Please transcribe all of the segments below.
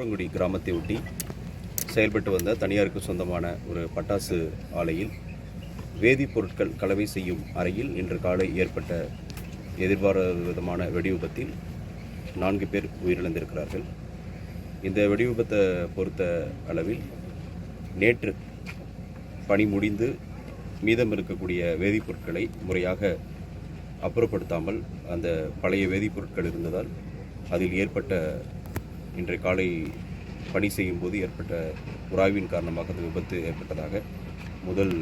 திருப்புறங்குடி கிராமத்தை ஒட்டி செயல்பட்டு வந்த தனியாருக்கு சொந்தமான ஒரு பட்டாசு ஆலையில் வேதிப்பொருட்கள் கலவை செய்யும் அறையில் இன்று காலை ஏற்பட்ட எதிர்பாராத விதமான வெடி விபத்தில் நான்கு பேர் உயிரிழந்திருக்கிறார்கள். இந்த வெடி விபத்தை பொறுத்த அளவில் நேற்று பணி முடிந்து மீதம் இருக்கக்கூடிய வேதிப்பொருட்களை முறையாக அப்புறப்படுத்தாமல் அந்த பழைய வேதிப்பொருட்கள் இருந்ததால் அதில் ஏற்பட்ட இன்றைய காலை பணி செய்யும் போது ஏற்பட்ட உராய்வின் காரணமாக அந்த விபத்து ஏற்பட்டதாக முதல்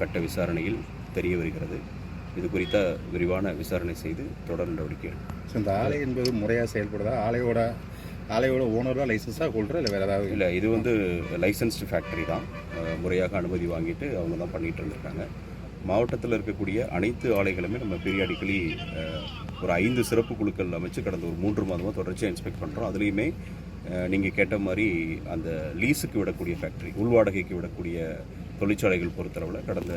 கட்ட விசாரணையில் தெரிய வருகிறது. இது குறித்த விரிவான விசாரணை செய்து தொடர் நடவடிக்கை. ஸோ இந்த ஆலை என்பது முறையாக செயல்படுதா? ஆலையோட ஆலையோட ஓனராக லைசன்ஸாக கொள்றா இல்லை வேறு ஏதாவது? இல்லை இது வந்து லைசன்ஸ்டு ஃபேக்டரி தான். முறையாக அனுமதி வாங்கிட்டு அவங்க தான் பண்ணிட்டு இருந்திருக்காங்க. மாவட்டத்தில் இருக்கக்கூடிய அனைத்து ஆலைகளுமே நம்ம பீரியாடிக்கலி ஒரு ஐந்து சிறப்பு குழுக்கள் அமைச்சு கடந்த ஒரு மூன்று மாதமாக தொடர்ச்சியாக இன்ஸ்பெக்ட் பண்ணுறோம் அதுலேயுமே நீங்கள் கேட்ட மாதிரி அந்த லீஸுக்கு விடக்கூடிய ஃபேக்டரி உள்வாடகைக்கு விடக்கூடிய தொழிற்சாலைகள் பொறுத்தளவில் கடந்த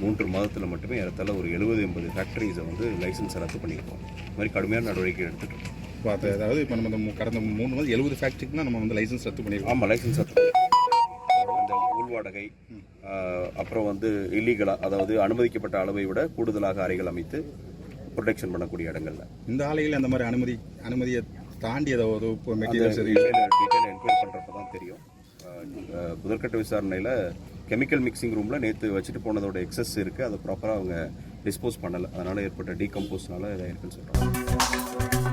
மூன்று மாதத்தில் மட்டுமே ஏறத்தாழ ஒரு எழுபது எண்பது ஃபேக்டரிஸை வந்து லைசன்ஸ் ரத்து பண்ணியிருக்கோம். இது மாதிரி கடுமையான நடவடிக்கை எடுத்துகிட்டு இருக்கோம். அதாவது இப்போ நம்ம இந்த கடந்த மூணு மாதம் எழுபது ஃபேக்ட்ரிக்குனா நம்ம வந்து லைசன்ஸ் ரத்து பண்ணியிருக்கோம். ஆமாம் லைசன்ஸ் ரத்து இந்த உள்வாடகை ஆஹ், அப்புறம் வந்து இல்லீகலாக அதாவது அனுமதிக்கப்பட்ட அளவை விட கூடுதலாக அறைகள் அமைத்து ப்ரொடெக்ஷன் பண்ணக்கூடிய இடங்கள்ல. இந்த ஆலையில் அந்த மாதிரி அனுமதி அனுமதியை தாண்டி ஏதாவது இப்போ மெட்டீரியல்ஸ் டீட்டெயில் என்கொயரி பண்ணுறப்ப தான் தெரியும். முதற்கட்ட விசாரணையில் கெமிக்கல் மிக்சிங் ரூமில் நேற்று வச்சுட்டு போனதோட எக்ஸஸ் இருக்குது அதை ப்ராப்பராக அவங்க டிஸ்போஸ் பண்ணலை. அதனால் ஏற்பட்ட டீகம்போஸ்னால இதாக இருக்குன்னு சொல்கிறாங்க